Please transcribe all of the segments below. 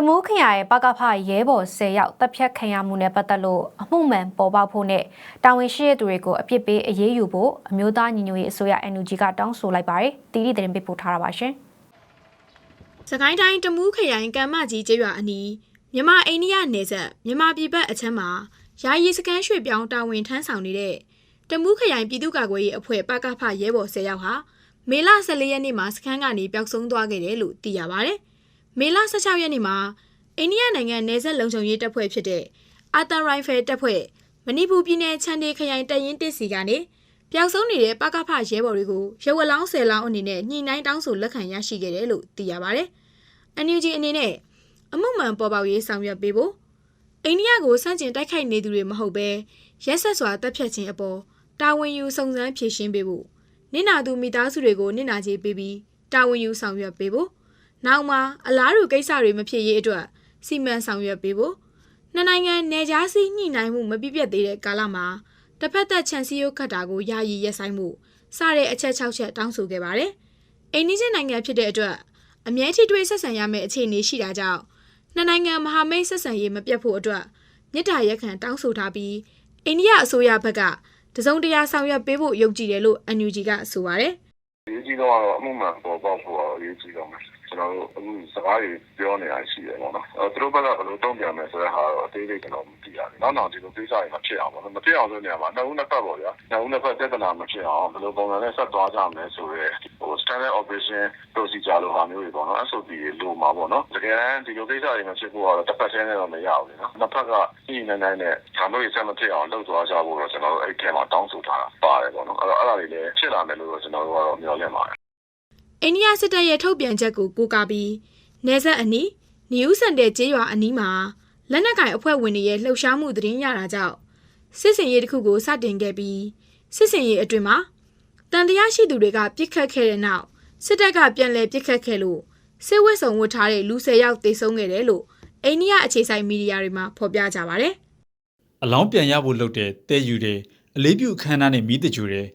တမူးခရိုင်ပကဖရဲဘော်10ယောက်တပ်ဖြတ်ခံရမှုနဲ့ပတ်သက်လို့အမှုမှန်ပေါ်ပေါက်ဖို့နဲ့တာဝန်ရှိတဲ့သူတွေကိုအပြစ်ပေးအရေးယူဖို့အမျိုးသားညီညွတ်ရေးအစိုးရ NUG ကတောင်းဆိုလိုက်ပါတယ်။တီးတီသတင်းပေးပို့ထားတာပါရှင်။စကိုင်းတိုင်းတမူးခရိုင်ကံမကြီးကျေးရွာအနီးမြန်မာအိန္ဒိယနယ်စပ်မြန်မာပြည်ဘက်အချမ်းမှာယာယီစကန်ရွှေ့ပြောင်းတာဝန်ထမ်းဆောင်နေတဲ့တမူးခရိုင်ပြည်သူ့ကာကွယ်ရေးအဖွဲ့ပကဖရဲဘော်10ယောက်ဟာမေလ14ရက်နေ့မှာစခန်းကနေပျောက်ဆုံးသွားခဲ့တယ်လို့သိရပါဗျ။ မေလ16ရက်နေ့မှာအိန္ဒိယနိုင်ငံနယ်စပ်လုံခြုံရေးတပ်ဖွဲ့ဖြစ်တဲ့အာတာရိုင်ဖယ်တပ်ဖွဲ့မဏိပူပြည်နယ်ချန်ဒေခရိုင်တပ်ရင်းတစ်စီကနေပျောက်ဆုံးနေတဲ့ပကဖရဲဘော်တွေကိုရုပ်ဝလောင်း10လောင်းအနေနဲ့ညှိနှိုင်းတောင်းဆိုလက်ခံရရှိခဲ့တယ်လို့သိရပါဗျ။ NUG အနေနဲ့အမှုမှန်ပေါ်ပေါက်ရေးဆောင်ရွက်ပေးဖို့အိန္ဒိယကိုစန့်ကျင်တိုက်ခိုက်နေသူတွေမဟုတ်ဘဲရက်ဆက်စွာတပ်ဖြတ်ခြင်းအပေါ်တာဝန်ယူစုံစမ်းဖြေရှင်းပေးဖို့နင့်နာသူမိသားစုတွေကိုနင့်နာကြေးပေးပြီးတာဝန်ယူဆောင်ရွက်ပေးဖို့ နောက်မှာအလားတူကိစ္စတွေမဖြစ်ရေးအတွက်စီမံဆောင်ရွက်ပေးဖို့နှစ်နိုင်ငံနယ်ခြားစီးညှိနှိုင်းမှုမပြည့်ပြတ်သေးတဲ့ကာလမှာတစ်ဖက်သက်ခြံစည်းရုပ်ခတ်တာကိုယာယီရပ်ဆိုင်းမှုစတဲ့အချက်၆ချက်တောင်းဆိုခဲ့ပါတယ်။အိန္ဒိယနိုင်ငံဖြစ်တဲ့အတွက်အမြဲထိတွေ့ဆက်ဆံရမယ့်အခြေအနေရှိတာကြောင့်နှစ်နိုင်ငံမဟာမိတ်ဆက်ဆံရေးမပြတ်ဖို့အတွက်မြစ်တာရက်ခံတောင်းဆိုထားပြီးအိန္ဒိယအစိုးရဘက်ကတစုံတရာဆောင်ရွက်ပေးဖို့ယုံကြည်တယ်လို့ NUG ကဆိုပါတယ် အရေးကြီးတော့ကတော့အမှုမှန်ပေါ်ပေါက်ဖို့ကတော့အရေးကြီးတော့မယ်ကျွန်တော်တို့အခုစကားတွေပြောနေတာရှိတယ်ပေါ့နော်အဲသူတို့ဘက်ကဘယ်လိုတုံ့ပြန်မယ်ဆိုတဲ့ဟာတော့အသေးစိတ်ကျွန်တော်မသိရဘူးနောက်နောက်ဒီလိုကိစ္စတွေမဖြစ်အောင်ပေါ့နော်မဖြစ်အောင်ဆိုနေရာမှာနှစ်ဦးနှစ်ဖက်ပေါ့ဗျာနှစ်ဦးနှစ်ဖက်ပြဿနာမဖြစ်အောင်ဘယ်လိုပုံစံနဲ့ဆက်သွားကြမယ်ဆိုရဲဟို standard operation procedure လိုဟာမျိုးတွေပေါ့နော် SOP တွေလိုမှာပေါ့နော်တကယ်တမ်းဒီလိုကိစ္စတွေမဖြစ်ဖို့ကတော့တစ်ဖက်တည်းနဲ့တော့မရဘူးလေနော်နှစ်ဖက်ကညှိနှိုင်းနှိုင်းနဲ့ဒါမျိုးတွေဆက်မဖြစ်အောင်လုပ်သွားကြဖို့တော့ကျွန်တော်တို့အဲ့ထဲမှာတောင်းဆိုထားတာပါတယ်ပေါ့နော်အဲ့တော့အဲ့ဒါတွေလည်းဖြစ်လာမယ်လို့တော့ကျွန်တော်တို့ကတော့မျှော်လင့်ပါတယ်။အိန္ဒိယစစ်တပ်ရဲ့ထုတ်ပြန်ချက်ကိုကိုးကားပြီးနေဆက်အနီးနယူးစန်တဲ့ကျေးရွာအနီးမှာလက်နက်ကင်အဖွဲ့ဝင်တွေရဲ့လှုပ်ရှားမှုသတင်းရတာကြောင့်စစ်စင်ရေးတစ်ခုကိုစတင်ခဲ့ပြီးစစ်စင်ရေးအတွင်းမှာ တန်တရားရှိသူတွေကပြစ်ခတ်ခဲ့တဲ့နောက်စစ်တပ်ကပြန်လည်ပြစ်ခတ်ခဲ့လို့စစ်ဝတ်စုံဝတ်ထားတဲ့လူ၁၀ယောက်သေဆုံးခဲ့တယ်လို့အိန္ဒိယအခြေစိုက်မီဒီယာတွေမှာဖော်ပြကြပါတယ်။အလောင်းပြန်ရဖို့လုပ်တဲ့တဲယူတယ်အလေးပြုအခမ်းအနားနဲ့မိတကြူတယ်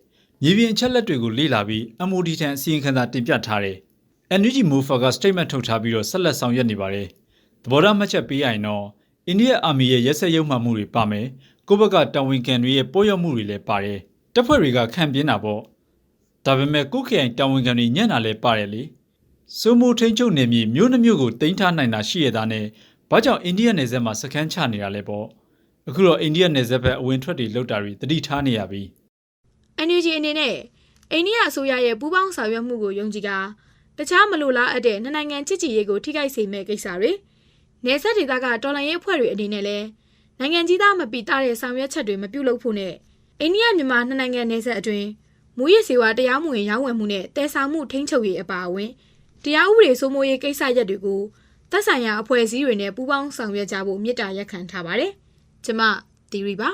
မြေပြင်အချက်လက်တွေကိုလေ့လာပြီး MOD ထံအစီရင်ခံစာတင်ပြထားတယ် NUG Mofa က statement ထုတ်ထားပြီးတော့ဆက်လက်ဆောင်ရွက်နေပါတယ်သဘောထားမှတ်ချက်ပေးရရင်တော့အိန္ဒိယအာမီရဲ့ရက်စက်ရုံမှမှုတွေပါမယ်ကိုယ့်ဘက်ကတာဝန်ခံတွေရဲ့ပို့ရောက်မှုတွေလည်းပါတယ်တပ်ဖွဲ့တွေကခံပြင်းတာပေါ့ ဒါပေမဲ့ကိုယ့်ခရိုင်တာဝန်ခံတွေညံ့တာလည်းပါတယ်လေစိုးမိုးထိန်ချုပ်နေမြေမြို့နှမျိုးကိုတင်ထားနိုင်တာရှိရတာနဲ့ဘာကြောင့်အိန္ဒိယနယ်စပ်မှာစခန်းချနေတာလဲပေါ့အခုတော့အိန္ဒိယနယ်စပ်ဘက်အဝင်ထွက်တွေလောက်တာတွေတတိထားနေရပြီ NUG အနေနဲ့အိန္ဒိယအစိုးရရဲ့ပူးပေါင်းဆောင်ရွက်မှုကိုယုံကြည်ကာတခြားမလိုလားအပ်တဲ့နှစ်နိုင်ငံချစ်ကြည်ရေးကိုထိခိုက်စေမဲ့ကိစ္စတွေနေဆက်ဒေသကတော်လှန်ရေးအဖွဲ့တွေအနေနဲ့လည်းနိုင်ငံကြီးသားမပီတာတဲ့ဆောင်ရွက်ချက်တွေမပြုလုပ်ဖို့နဲ့အိန္ဒိယမြန်မာနှစ်နိုင်ငံနယ်စပ်အတွင်း မူရစ်စေဝါတရားမဝင်ရောင်းဝယ်မှုနဲ့တဲဆောင်မှုထိန်းချုပ်ရေးအပါအဝင်တရားဥပဒေစိုးမိုးရေးကိစ္စရပ်တွေကိုသက်ဆိုင်ရာအဖွဲ့အစည်းတွေနဲ့ပူးပေါင်းဆောင်ရွက်ကြဖို့မြစ်တာရက်ခံထားပါတယ်။ကျမတီရီပါ